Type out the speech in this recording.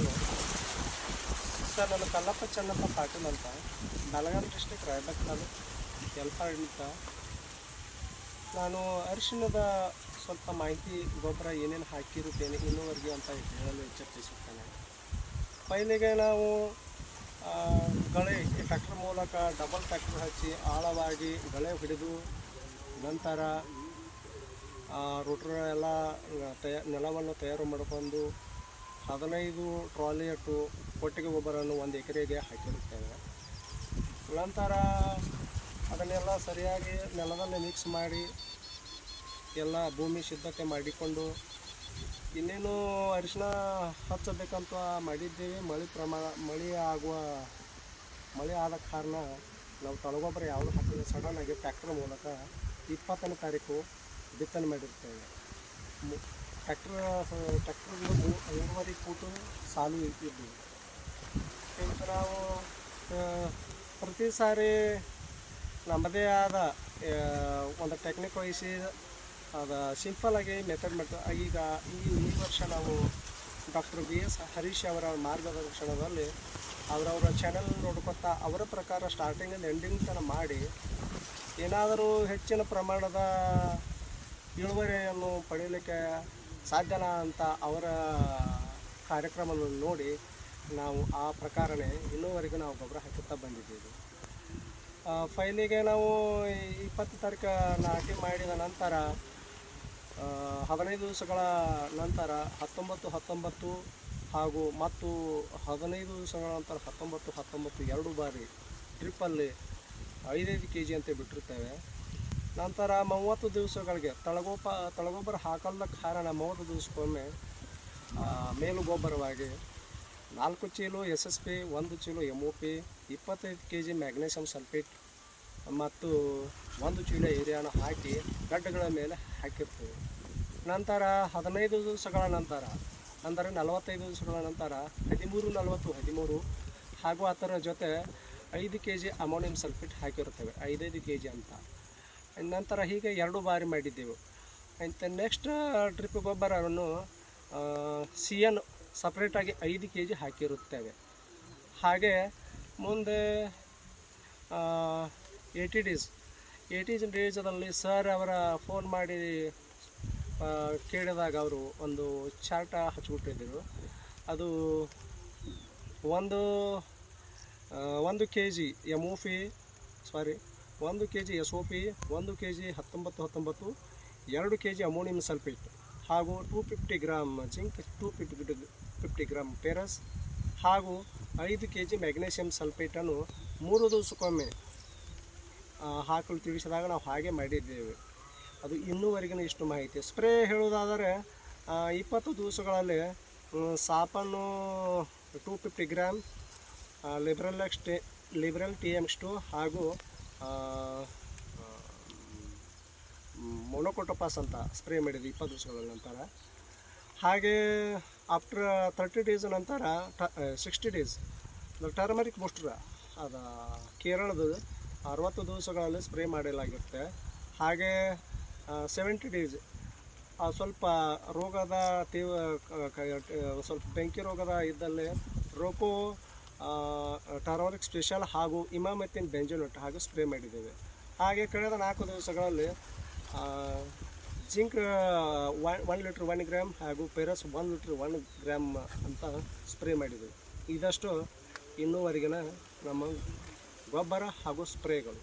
Hello. Sir, ನಾನು ಕಲ್ಲಪ್ಪ ಚೆನ್ನಪ್ಪ ಪಾಟೀಲ್ ಅಂತ. Belagavi district Raibag taluk ಅಂತ ನಾನು ಅರಿಶಿಣದ ಸ್ವಲ್ಪ ಮಾಹಿತಿ ಗೊಬ್ಬರ ಏನೇನು ಹಾಕಿರುತ್ತೇನೆ, ಇನ್ನೂವರೆಗೆ ಅಂತ ಹೇಳಲು ಚರ್ಚಿಸುತ್ತೇನೆ ಪೈಲಿಗೆ ನಾವು ಗಳೆ, ಟ್ರ್ಯಾಕ್ಟರ್ ಮೂಲಕ ಡಬಲ್ ಟ್ರ್ಯಾಕ್ಟರ್ ಹಚ್ಚಿ ಆಳವಾಗಿ ಗಳೆ ಹಿಡಿದು ನಂತರ ರೋಟ್ರ ಎಲ್ಲ ತಯ, ನೆಲವನ್ನು ತಯಾರು ಮಾಡಿಕೊಂಡು ಹದಿನೈದು ಟ್ರಾಲಿ ಅಟ್ಟು ಕೊಟ್ಟಿಗೆ ಗೊಬ್ಬರವನ್ನು ಒಂದು ಎಕರೆಗೆ ಹಾಕಿರುತ್ತೇವೆ. ನಂತರ ಅದನ್ನೆಲ್ಲ ಸರಿಯಾಗಿ ನೆಲದಲ್ಲಿ ಮಿಕ್ಸ್ ಮಾಡಿ ಎಲ್ಲ ಭೂಮಿ ಸಿದ್ಧತೆ ಮಾಡಿಕೊಂಡು ಇನ್ನೇನು ಅರಿಶಿನ ಹಚ್ಚಬೇಕಂತ ಮಾಡಿದ್ದೇವೆ. ಮಳೆ ಪ್ರಮಾಣ, ಮಳೆ ಆಗುವ, ಮಳೆ ಆದ ಕಾರಣ ನಾವು ತಳಗೊಬ್ಬರ ಯಾವುದು ಹಾಕಿದ್ರೆ ಸಡನ್ನಾಗಿ ಟ್ಯಾಕ್ಟರ್ ಮೂಲಕ ಇಪ್ಪತ್ತನೇ ತಾರೀಕು ಬಿತ್ತನೆ ಮಾಡಿರ್ತೇವೆ. ಟ್ರ್ಯಾಕ್ಟರ್ ಟ್ರ್ಯಾಕ್ಟರ್ಗಳು ಮೂರುವರೆ ಫೂಟು ಸಾಲು ಇದ್ದವು ಇದಕ್ಕೆ ನಾವು ಪ್ರತಿ ಸಾರಿ ನಮ್ಮದೇ ಆದ ಒಂದು ಟೆಕ್ನಿಕ್ ವಹಿಸಿ ಅದು ಸಿಂಪಲಾಗಿ ಮೆಥಡ್ ಮಾಡ್ತೀವಿ ಈಗ ಈ ಈ ವರ್ಷ ನಾವು ಡಾಕ್ಟರ್ ಬಿ ಎಸ್ ಹರೀಶ್ ಅವರ ಮಾರ್ಗದರ್ಶನದಲ್ಲಿ ಅವರವರ ಚಾನೆಲ್ ನೋಡ್ಕೊತಾ ಅವರ ಪ್ರಕಾರ ಸ್ಟಾರ್ಟಿಂಗಿಂದ ಎಂಡಿಂಗ್ ತನಕ ಮಾಡಿ ಏನಾದರೂ ಹೆಚ್ಚಿನ ಪ್ರಮಾಣದ ಇಳುವರಿಯನ್ನು ಪಡೆಯಲಿಕ್ಕೆ ಸಾಧ್ಯನಾ ಅಂತ ಅವರ ಕಾರ್ಯಕ್ರಮವನ್ನು ನೋಡಿ ನಾವು ಆ ಪ್ರಕಾರನೇ ಇನ್ನೂವರೆಗೂ ನಾವು ಗೊಬ್ಬರ ಹಾಕುತ್ತಾ ಬಂದಿದ್ದೀವಿ. ಫೈಲಿಗೆ ನಾವು ಇಪ್ಪತ್ತು ತಾರೀಕು ನಾಟಿ ಮಾಡಿದ ನಂತರ ಹದಿನೈದು ದಿವಸಗಳ ನಂತರ ಹತ್ತೊಂಬತ್ತು ಹತ್ತೊಂಬತ್ತು ಹಾಗೂ ಮತ್ತು ಹದಿನೈದು ದಿವಸಗಳ ನಂತರ ಹತ್ತೊಂಬತ್ತು ಹತ್ತೊಂಬತ್ತು ಎರಡು ಬಾರಿ ಟ್ರಿಪ್ಪಲ್ಲಿ ಐದೈದು ಕೆ ಜಿ ಅಂತ ಬಿಟ್ಟಿರ್ತೇವೆ. ನಂತರ ಮೂವತ್ತು ದಿವಸಗಳಿಗೆ ತಳಗೋಪ, ತಳಗೊಬ್ಬರ ಹಾಕಲ್ದ ಕಾರಣ ಮೂವತ್ತು ದಿವಸಕ್ಕೊಮ್ಮೆ ಮೇಲು ಗೊಬ್ಬರವಾಗಿ ನಾಲ್ಕು ಚೀಲು ಎಸ್ ಎಸ್ ಪಿ, ಒಂದು ಚೀಲು ಎಂ ಒ ಪಿ, ಇಪ್ಪತ್ತೈದು ಕೆ ಜಿ ಮ್ಯಾಗ್ನೇಷಿಯಮ್ ಸಲ್ಫೇಟ್ ಮತ್ತು ಒಂದು ಚೀಲ ಏರಿಯಾನ ಹಾಕಿ ಗಡ್ಡಗಳ ಮೇಲೆ ಹಾಕಿರ್ತೀವಿ. ನಂತರ ಹದಿನೈದು ದಿವಸಗಳ ನಂತರ, ಅಂದರೆ ನಲವತ್ತೈದು ದಿವಸಗಳ ನಂತರ ಹದಿಮೂರು ನಲವತ್ತು, ಹದಿಮೂರು ಹಾಗೂ ಅದರ ಜೊತೆ ಐದು ಕೆ ಜಿ ಅಮೋನಿಯಂ ಸಲ್ಫೇಟ್ ಹಾಕಿರ್ತೇವೆ ಐದೈದು ಕೆ ಜಿ ಅಂತ. ನಂತರ ಹೀಗೆ ಎರಡು ಬಾರಿ ಮಾಡಿದ್ದೆವು. ಮತ್ತು ನೆಕ್ಸ್ಟ್ ಟ್ರಿಪ್ ಗೊಬ್ಬರವನ್ನು ಸಿ ಎನ್ ಸಪ್ರೇಟಾಗಿ ಐದು ಕೆ ಜಿ ಹಾಕಿರುತ್ತೇವೆ. ಹಾಗೆ ಮುಂದೆ ಏಯ್ಟಿ ಡೇಸ್ ಏಯ್ಟಿ ಡೇಸಲ್ಲಿ ಸರ್ ಅವರ ಫೋನ್ ಮಾಡಿ ಕೇಳಿದಾಗ ಅವರು ಒಂದು ಚಾರ್ಟ ಹಚ್ಚಿಬಿಟ್ಟಿದ್ದರು ಅದು ಒಂದು ಒಂದು ಕೆ ಜಿ ಎಂ ಸಾರಿ ಒಂದು K G S O P ಒಂದು ಕೆ ಜಿ ಹತ್ತೊಂಬತ್ತು ಹತ್ತೊಂಬತ್ತು ಎರಡು ಕೆ ಜಿ ಅಮೋನಿಯಂ ಸಲ್ಫೇಟ್ ಹಾಗೂ two fifty gram zinc two fifty fifty gram ferrous ಹಾಗೂ ಐದು ಕೆ ಜಿ ಮ್ಯಾಗ್ನೇಷಿಯಂ ಸಲ್ಫೇಟನ್ನು ಮೂರು ದಿವಸಕ್ಕೊಮ್ಮೆ ಹಾಕಲು ತಿಳಿಸಿದಾಗ ನಾವು ಹಾಗೆ ಮಾಡಿದ್ದೇವೆ. ಅದು ಇನ್ನೂವರೆಗಿನ ಇಷ್ಟು ಮಾಹಿತಿ. ಸ್ಪ್ರೇ ಹೇಳುವುದಾದರೆ ಆ, ಇಪ್ಪತ್ತು ದಿವಸಗಳಲ್ಲಿ ಸಾಪನ್ನು two fifty gram liberal X T liberal T M ಸ್ಟು ಹಾಗೂ ಮೊನೊಕೊಟೋಪಾಸ್ ಅಂತ ಸ್ಪ್ರೇ ಮಾಡಿದ್ವಿ ಇಪ್ಪತ್ತು ದಿವಸಗಳ ನಂತರ. ಹಾಗೆ ಆಫ್ಟರ್ ತರ್ಟಿ ಡೇಸ್ ನಂತರ ಟ ಸಿಕ್ಸ್ಟಿ ಡೇಸ್ ಟರ್ಮರಿಕ್ ಬೂಸ್ಟರ್ ಅದು ಕೇರಳದ ಅರವತ್ತು ದಿವಸಗಳಲ್ಲಿ ಸ್ಪ್ರೇ ಮಾಡಲಾಗಿರುತ್ತೆ. ಹಾಗೆ ಸೆವೆಂಟಿ ಡೇಸ್ ಸ್ವಲ್ಪ ರೋಗದ ತೀವ್ರ ಸ್ವಲ್ಪ ಬೆಂಕಿ ರೋಗದ ಇದ್ದಲ್ಲಿ ರೋಕೋ ಟರ್ಮರಿಕ್ ಸ್ಪೆಷಲ್ ಹಾಗೂ ಇಮಾಮತ್ತಿನ ಬೆಂಜೋನಟ್ ಹಾಗೂ ಸ್ಪ್ರೇ ಮಾಡಿದ್ದೇವೆ. ಹಾಗೆ ಕಳೆದ ನಾಲ್ಕು ದಿವಸಗಳಲ್ಲಿ zinc one one litre one gram ಹಾಗೂ ferrous one litre one gram ಅಂತ ಸ್ಪ್ರೇ ಮಾಡಿದ್ದೇವೆ. ಇದಷ್ಟು ಇನ್ನೂವರೆಗಿನ ನಮ್ಮ ಗೊಬ್ಬರ ಹಾಗೂ ಸ್ಪ್ರೇಗಳು.